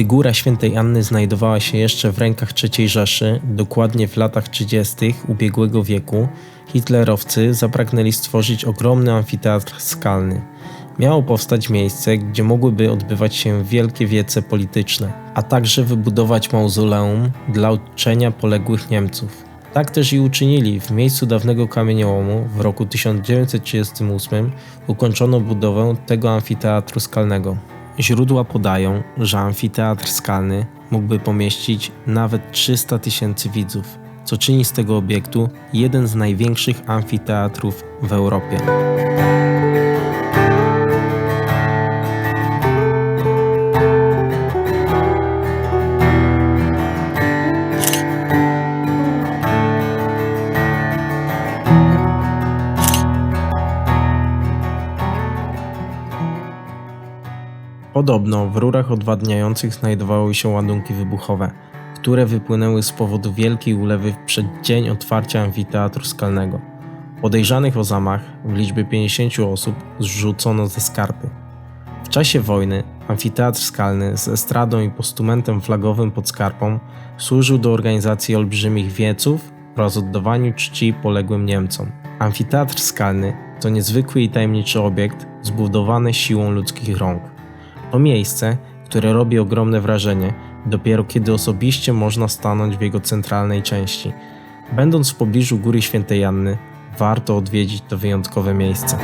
Gdy góra świętej Anny znajdowała się jeszcze w rękach III Rzeszy, dokładnie w latach 30. ubiegłego wieku, hitlerowcy zapragnęli stworzyć ogromny amfiteatr skalny. Miało powstać miejsce, gdzie mogłyby odbywać się wielkie wiece polityczne, a także wybudować mauzoleum dla uczczenia poległych Niemców. Tak też i uczynili. W miejscu dawnego kamieniołomu w roku 1938 ukończono budowę tego amfiteatru skalnego. Źródła podają, że amfiteatr skalny mógłby pomieścić nawet 300 tysięcy widzów, co czyni z tego obiektu jeden z największych amfiteatrów w Europie. Podobno w rurach odwadniających znajdowały się ładunki wybuchowe, które wypłynęły z powodu wielkiej ulewy w przeddzień otwarcia amfiteatru skalnego. Podejrzanych o zamach w liczbie 50 osób zrzucono ze skarpy. W czasie wojny amfiteatr skalny z estradą i postumentem flagowym pod skarpą służył do organizacji olbrzymich wieców oraz oddawaniu czci poległym Niemcom. Amfiteatr skalny to niezwykły i tajemniczy obiekt zbudowany siłą ludzkich rąk. To miejsce, które robi ogromne wrażenie, dopiero kiedy osobiście można stanąć w jego centralnej części. Będąc w pobliżu Góry Świętej Janny, warto odwiedzić to wyjątkowe miejsce.